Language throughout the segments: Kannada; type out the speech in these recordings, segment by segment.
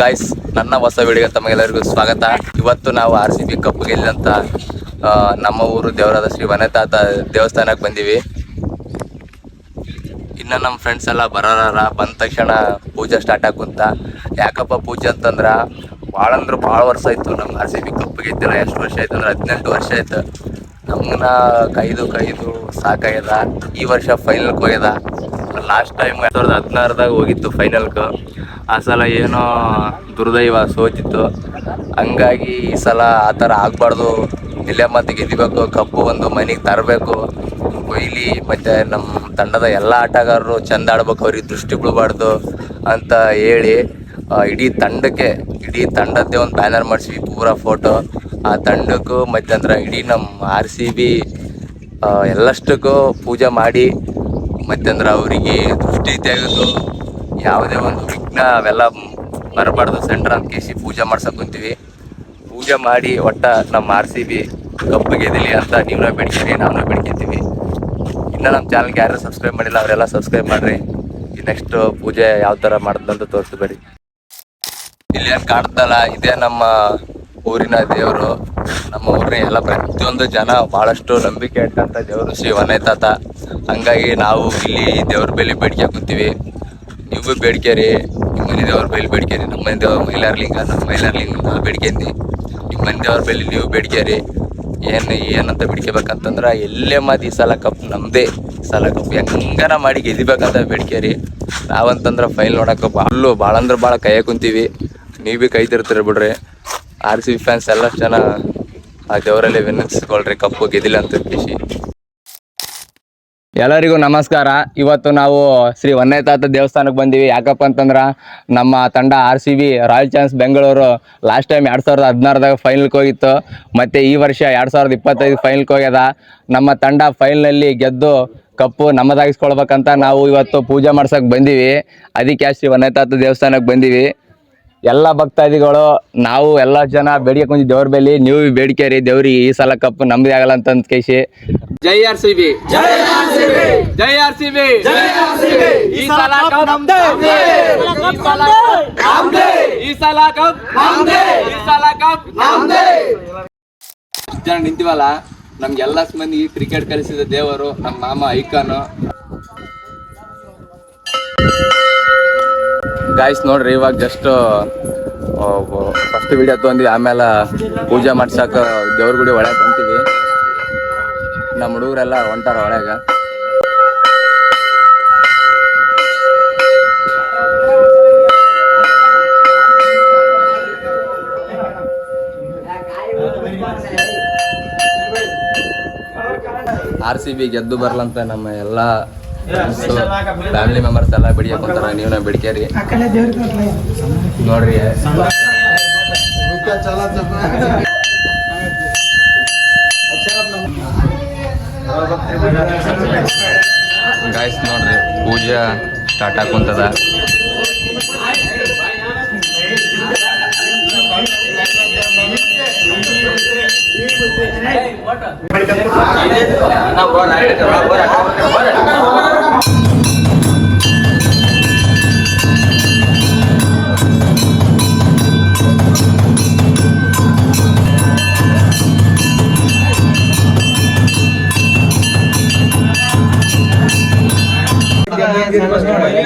ಗಾಯ್ಸ್ ನನ್ನ ಹೊಸ ವಿಡಿಯೋಗೆ ತಮಗೆಲ್ಲರಿಗೂ ಸ್ವಾಗತ. ಇವತ್ತು ನಾವು ಆರ್ ಸಿ ಬಿ ಕಪ್ ಗೆಲ್ಲಂತ ನಮ್ಮ ಊರು ದೇವರಾದ ಶ್ರೀ ವನತಾತ ದೇವಸ್ಥಾನಕ್ಕೆ ಬಂದೀವಿ. ಇನ್ನು ನಮ್ಮ ಫ್ರೆಂಡ್ಸ್ ಎಲ್ಲ ಬರೋರ ಬಂದ ತಕ್ಷಣ ಪೂಜೆ ಸ್ಟಾರ್ಟ್ ಆಗುಂತ ಯಾಕಪ್ಪ ಪೂಜೆ ಅಂತಂದ್ರೆ ಭಾಳ ಅಂದ್ರೆ ಭಾಳ ವರ್ಷ ಆಯ್ತು ನಮ್ಮ ಆರ್ ಸಿ ಬಿ ಕಪ್ ಗೆದ್ದಿಲ್ಲ. ಎಷ್ಟು ವರ್ಷ ಆಯ್ತು ಅಂದ್ರೆ ಹದಿನೆಂಟು ವರ್ಷ ಆಯ್ತು. ನಮ್ಮನ್ನ ಕೈದು ಕೈದು ಸಾಕಾಗ್ಯದ. ಈ ವರ್ಷ ಫೈನಲ್ ಹೋಗ್ಯದ. ಲಾಸ್ಟ್ ಟೈಮ್ ಎರಡು ಸಾವಿರದ ಹದಿನಾರದಾಗ ಹೋಗಿತ್ತು ಫೈನಲ್ಗೆ ಆ ಸಲ ಏನೋ ದುರ್ದೈವ ಸೋತಿತ್ತು. ಹಂಗಾಗಿ ಈ ಸಲ ಆ ಥರ ಆಗಬಾರ್ದು. ಇಲ್ಲೇ ಮತ್ತೆ ಗೆದಿಬೇಕು ಕಪ್ಪು ಒಂದು ಮನೆಗೆ ತರಬೇಕು. ಕೊಹ್ಲಿ ಮತ್ತು ನಮ್ಮ ತಂಡದ ಎಲ್ಲ ಆಟಗಾರರು ಚಂದ ಆಡ್ಬೇಕು, ಅವ್ರಿಗೆ ದೃಷ್ಟಿ ಬಿಡಬಾರ್ದು ಅಂತ ಹೇಳಿ ಇಡೀ ತಂಡಕ್ಕೆ, ಇಡೀ ತಂಡದ್ದೇ ಒಂದು ಬ್ಯಾನರ್ ಮಾಡಿಸಿ ಪೂರಾ ಫೋಟೋ ಆ ತಂಡಕ್ಕೂ ಮತ್ತು ಅಂದ್ರೆ ಇಡೀ ನಮ್ಮ ಆರ್ ಸಿ ಬಿ ಎಲ್ಲಷ್ಟಕ್ಕೂ ಪೂಜೆ ಮಾಡಿ ಮತ್ತಂದ್ರೆ ಅವರಿಗೆ ದೃಷ್ಟಿ ತೆಗೆದು ಯಾವುದೇ ಒಂದು ವಿಘ್ನ ಅವೆಲ್ಲ ಬರಬಾರ್ದು ಸೆಂಟ್ರ್ ಅಂತ ಕೇಸಿ ಪೂಜೆ ಮಾಡ್ಸಕ್ಕೆ ಕುಂತೀವಿ. ಪೂಜೆ ಮಾಡಿ ಒಟ್ಟ ನಮ್ಮ ಆರ್ ಸಿ ಬಿ ಕಪ್ಪು ಗೆದಿಲಿ ಅಂತ ನೀವನ್ನ ಬೇಡ್ತೀರಿ ನಾವು ಬೇಡ್ಕೊಂತೀವಿ ಇನ್ನು ನಮ್ಮ ಚಾನಲ್ಗೆ ಯಾರು ಸಬ್ಸ್ಕ್ರೈಬ್ ಮಾಡಿಲ್ಲ, ಅವರೆಲ್ಲ ಸಬ್ಸ್ಕ್ರೈಬ್ ಮಾಡ್ರಿ. ನೆಕ್ಸ್ಟ್ ಪೂಜೆ ಯಾವ ಥರ ಮಾಡ್ದಂತ ತೋರಿಸ್ಬೇಡಿ ಇಲ್ಲಿ ಏನು ಕಾಣ್ತಲ್ಲ, ಇದೇ ನಮ್ಮ ಊರಿನ ದೇವರು, ನಮ್ಮ ಊರಿನ ಎಲ್ಲ ಪ್ರತಿಯೊಂದು ಜನ ಬಹಳಷ್ಟು ನಂಬಿಕೆ ಇಟ್ಟಂತ ದೇವರು ಶಿವನೇ ವನೈತಾತ ಹಂಗಾಗಿ ನಾವು ಇಲ್ಲಿ ದೇವ್ರ ಬೆಲೆ ಬೇಡಿಕೆ ಕುಂತೀವಿ ನೀವು ಬೇಡಿಕೆರಿ ನಿಮ್ಮ ಮನೆ ದೇವ್ರ ಬೆಲೆ ಬೇಡಿಕೆರಿ ನಮ್ಮ ಮನೆ ದೇವ್ರ ಮೈಲಾರ್ಲಿಂಗ, ನಮ್ಮ ಮೈಲಾರ್ಲಿಂಗ ನಾವು ಬೇಡಿಕೆಂದಿ ನಿಮ್ಮ ಮನೆ ದೇವ್ರ ಬೆಲೆ ನೀವು ಬೇಡಿಕೆರಿ ಏನು, ಏನಂತ ಬಿಡ್ಕೋಬೇಕಂತಂದ್ರೆ ಎಲ್ಲೇ ಮಾತು ಈ ಸಲ ಕಪ್ ನಮ್ಮದೇ ಸಲ ಕಪ್ ಹೆಂಗನ ಮಾಡಿ ಗೆದಿಬೇಕಂತ ಬೇಡ್ಕೇರಿ ನಾವಂತಂದ್ರೆ ಫೈಲ್ ನೋಡೋಕೆ ಭಾಳ ಭಾಳ ಅಂದ್ರೆ ಭಾಳ ಕೈಯಾಗ ಕುಂತೀವಿ. ನೀವು ಭೀ ಕೈತಿರ್ತೀರಿ ಬಿಡ್ರಿ. ಆರ್ ಸಿ ಫ್ಯಾನ್ಸ್ ಎಲ್ಲ ಜನ ಆ ದೇವರಲ್ಲಿ ವಿನಂತಿಸ್ಕೊಳ್ರಿ, ಕಪ್ಪು ಗೆದಿಲ್ಲ ಅಂತ ಖುಷಿ ಎಲ್ಲರಿಗೂ ನಮಸ್ಕಾರ. ಇವತ್ತು ನಾವು ಶ್ರೀ ವನ್ನೇತಾತ ದೇವಸ್ಥಾನಕ್ಕೆ ಬಂದೀವಿ. ಯಾಕಪ್ಪ ಅಂತಂದ್ರೆ ನಮ್ಮ ತಂಡ R C B royal challengers Bengaluru last time ಎರಡು ಸಾವಿರದ ಹದಿನಾರದಾಗ ಫೈನಲ್ಗೆ ಹೋಗಿತ್ತು. ಮತ್ತು ಈ ವರ್ಷ ಎರಡು ಸಾವಿರದ ಇಪ್ಪತ್ತೈದು ಫೈನಲ್ಗೆ ಹೋಗ್ಯದ. ನಮ್ಮ ತಂಡ ಫೈನಲ್ನಲ್ಲಿ ಗೆದ್ದು ಕಪ್ಪು ನಮ್ಮದಾಗಿಸ್ಕೊಳ್ಬೇಕಂತ ನಾವು ಇವತ್ತು ಪೂಜೆ ಮಾಡ್ಸೋಕ್ಕೆ ಬಂದೀವಿ. ಅದಕ್ಕೆ ಶ್ರೀ ವನ್ನೇತಾತ ದೇವಸ್ಥಾನಕ್ಕೆ ಬಂದೀವಿ. ಎಲ್ಲ ಭಕ್ತಾದಿಗಳು ನಾವು ಎಲ್ಲ ಜನ ಬೇಡಿಕೆ ಕುಂಜಿ ದೇವ್ರ ಬೆಲಿ ನೀವು ಬೇಡಿಕೆ ರೀ ದೇವ್ರಿಗೆ ಈ ಸಲ ಕಪ್ ನಮ್ದೇ ಆಗಲ್ಲ ಅಂತ ಅಂದ್ ಕೇಸಿ ಜೈ ಆರ್ ಸಿ ಬಿ. ಜೈ ಆರ್ ಸಿ ಬಿ. ಜೈ ಆರ್ ಸಿ ಬಿ. ಈ ಸಲ ಕಪ್ ನಮ್ದೇ. ಈ ಸಲ ಕಪ್ ನಮ್ದೇ. ಈ ಸಲ ಕಪ್ ನಮ್ದೇ. ಈ ಸಲ ಕಪ್ ನಮ್ದೇ. ಇಷ್ಟ್ ಜನ ನಿಂತೀವಲ್ಲ ನಮ್ಗೆಲ್ಲ ಮಂದಿ ಕ್ರಿಕೆಟ್ ಕಲಿಸಿದ ದೇವರು ನಮ್ಮ ಮಾಮ ಐಕಾನು. ಗಾಯ್ಸ್ ನೋಡ್ರಿ, ಇವಾಗ ಜಸ್ಟ್ ಫಸ್ಟ್ ವಿಡಿಯೋ ತೊಗೊಂಡ್ವಿ ಆಮೇಲೆ ಪೂಜೆ ಮಾಡ್ಸಕ್ಕ ದೇವ್ರ ಗುಡಿ ಒಳಗೆ ಬಂತೀವಿ. ನಮ್ಮ ಹುಡುಗರೆಲ್ಲ ಹೊಂಟಾರ ಒಳಗೆ. ಆರ್ ಸಿ ಬಿ ಗೆದ್ದು ಬರ್ಲಂತ ನಮ್ಮ ಎಲ್ಲ ಫ್ಯಾಮಿಲಿ ಮೆಂಬರ್ಸ್ ಎಲ್ಲ ಬಿಡಿಯಕ್ ಕುಂತಾರ ಬಿಡಿಕೆ ಬಿಡ್ಕೇರಿ ನೋಡ್ರಿ. ಗಾಯ್ಸ್ ನೋಡ್ರಿ ಪೂಜೆ ಸ್ಟಾರ್ಟ್ ಆಗುಂತದ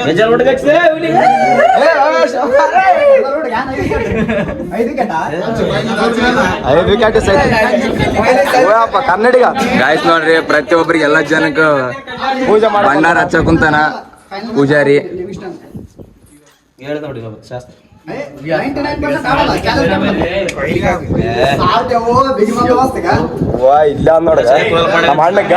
ರಿಸಲ್ಟ್ ಕನ್ನಡಿಗ. ಗಾಯ್ಸ್ ನೋಡ್ರಿ ಪ್ರತಿಯೊಬ್ಬರಿಗೆ ಎಲ್ಲ ಜನಕ್ಕೆ ಪೂಜೆ ಮಾಡಿ ಭಂಡಾರ ಹಚ್ಚ ಕುಂತಾನ ಪೂಜಾರಿ. ವಾ ಇಲ್ಲ ನೋಡ ನಮ್ಮ ಅಣ್ಣಗ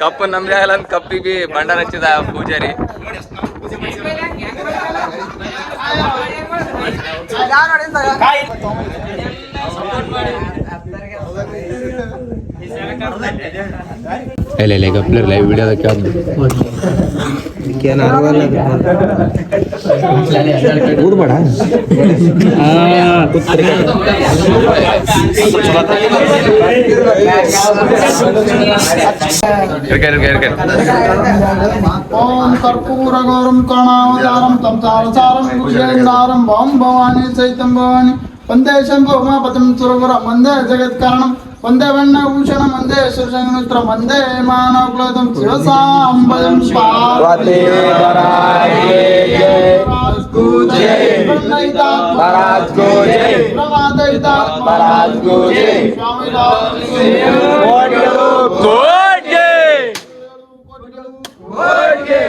ಕಪ್ಪು ನಮ್ದೇ ಆಗಲ್ಲ ಅಂತ ಕಪ್ಪಿಗೆ ಬಂಡ ಹಚ್ಚಿದ ಪೂಜಾರಿ ಇಲ್ಲ ಇಲ್ಲ ಗಪ್ಲರ್ ಲೈವ್ ವಿಡಿಯೋದಕ್ಕೆ ಊರ್ಬೇಡ ஓம் கற்பூர கோரம் கணாவதாரம் தம் சாரசாரம் குஜேந்தாரம் வாம் பவானி சைத்தம் பவானி வந்தேஷம் பவமாபதம் சுரபுரம் வந்தே ஜெகத்காரணம். ಒಂದೇ ಬಣ್ಣ ಭೂಷಣ ಒಂದೇ ಹೆಸರು ಸಂಗಮಿತ್ರ ಒಂದೇ ಮಾನವಕುಲದಂ ಶಿವಸಾಂಬದಂ ಪಾರ್ವತಿ ಪರಾಜ್ಗು ಜೈ ಬಣ್ಣಯಿತ ಪರಾಜ್ಗು ಜೈ ಪ್ರಮಾದಯಿತ ಪರಾಜ್ಗು ಜೈ ಸ್ವಾಮಿ ರಾಮ ಕೋಟ್ಗೆ ಕೋಟ್ಗೆ ಕೋಟ್ಗೆ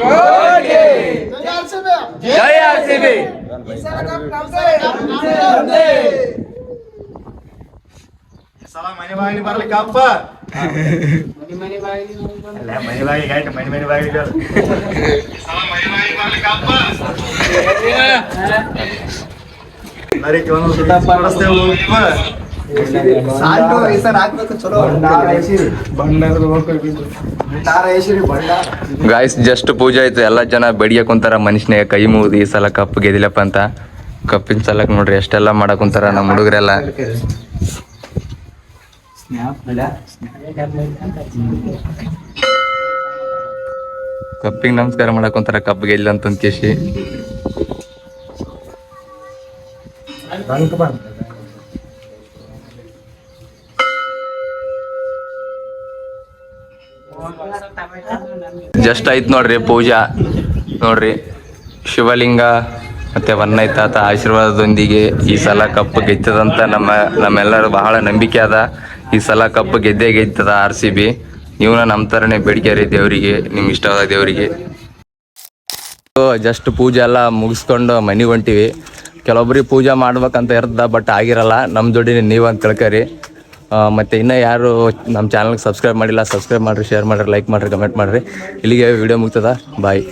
ಕೋಟ್ಗೆ ಮನೆ ಬಾಗಿಲು ಬರ್ಲಿಕ್ಕಪ್ಪ ಅಲ್ಲ ಮನೆ ಬಾಗಿಲಿಗೆ ಆಯ್ತು ಮನೆ ಮನೆ ಬಾಗಿಲಿಗೆ ಸಲ ಮನೆ ಸಾಲ್ಟು ಈ ಸರ್ ಹಾಕ್ಬೇಕು ಚಲೋ. ಗಾಯ್ಸ್ ಜಸ್ಟ್ ಪೂಜೆ ಆಯ್ತು. ಎಲ್ಲ ಜನ ಬೆಡಿಗೆ ಕುಂತಾರ. ಮನುಷ್ಯನಿಗೆ ಕೈ ಮುಗಿದು ಈ ಸಲ ಕಪ್ ಗೆದಿಲಪ್ಪ ಅಂತ. ಕಪ್ಪಿನ ಸಲಕ್ ನೋಡ್ರಿ ಎಷ್ಟೆಲ್ಲ ಮಾಡಕ್ ಕುಂತಾರ ನಮ್ಮ ಹುಡುಗರೆಲ್ಲ. ಕಪ್ಪಿಗೆ ನಮಸ್ಕಾರ ಮಾಡಕ್ ಕುಂತಾರ ಕಪ್ ಗೆಲ್ಲ ಅಂತ ಕೇಸಿ ಜಸ್ಟ್ ಆಯ್ತು ನೋಡ್ರಿ ಪೂಜಾ. ನೋಡ್ರಿ, ಶಿವಲಿಂಗ, ಮತ್ತೆ ವನ್ನೈ ತಾತ ಆಶೀರ್ವಾದದೊಂದಿಗೆ ಈ ಸಲ ಕಪ್ಪು ಗೆದ್ದದಂತ ನಮ್ಮ, ನಮ್ಮೆಲ್ಲರ ಬಹಳ ನಂಬಿಕೆ ಅದ. ಈ ಸಲ ಕಪ್ಪು ಗೆದ್ದೇ ಗೆದ್ದದ ಆರ್ ಸಿ ಬಿ ನೀವು ನಮ್ಮ ಥರನೇ ಬೇಡಿಕೆ ದೇವರಿಗೆ ನಿಮ್ಗೆ ಇಷ್ಟವಾದ ದೇವರಿಗೆ. ಜಸ್ಟ್ ಪೂಜೆ ಎಲ್ಲ ಮುಗಿಸ್ಕೊಂಡು ಮನೆಗೆ ಹೊಂಟಿವಿ. ಕೆಲವೊಬ್ರಿಗೆ ಪೂಜೆ ಮಾಡ್ಬೇಕಂತ ಇರ್ತದ ಬಟ್ ಆಗಿರಲ್ಲ. ನಮ್ಮ ದುಡ್ಡಿನ ನೀವಂತ ತಿಳ್ಕರಿ. ಮತ್ತೆ ಇನ್ನೂ ಯಾರು ನಮ್ಮ ಚಾನಲ್ಗೆ ಸಬ್ಸ್ಕ್ರೈಬ್ ಮಾಡಿಲ್ಲ ಸಬ್ಸ್ಕ್ರೈಬ್ ಮಾಡಿರಿ ಶೇರ್ ಮಾಡಿರಿ ಲೈಕ್ ಮಾಡಿರಿ ಕಮೆಂಟ್ ಮಾಡಿರಿ. ಇಲ್ಲಿಗೆ ವಿಡಿಯೋ ಮುಗ್ತದ. ಬಾಯ್